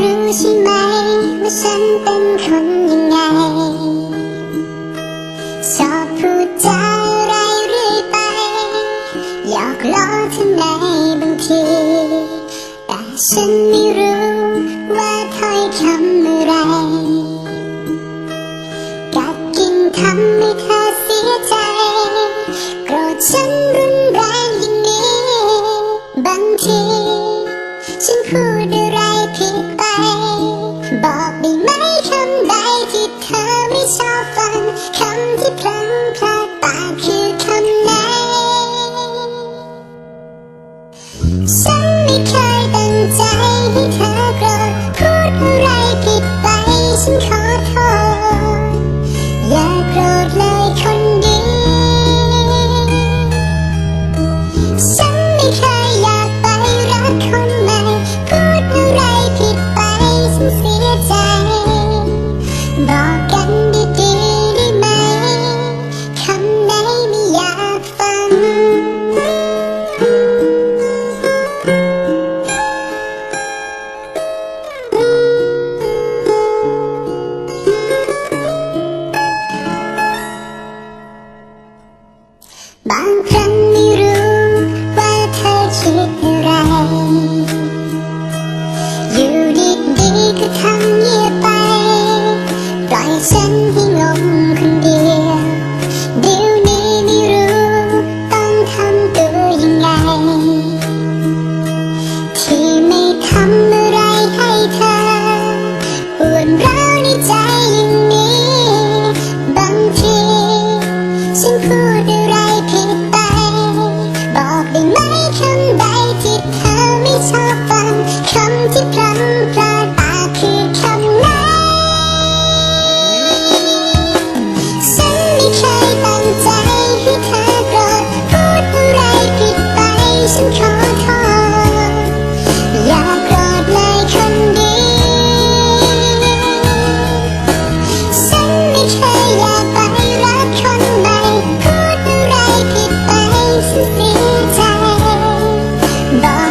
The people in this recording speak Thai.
รู้ใช่ไหมว่าฉันเป็นคนยัง บอกได้ไหมคำใดที่เธอไม่ชอบฟังคำที่พลังพลาดปากคือคำไหน 나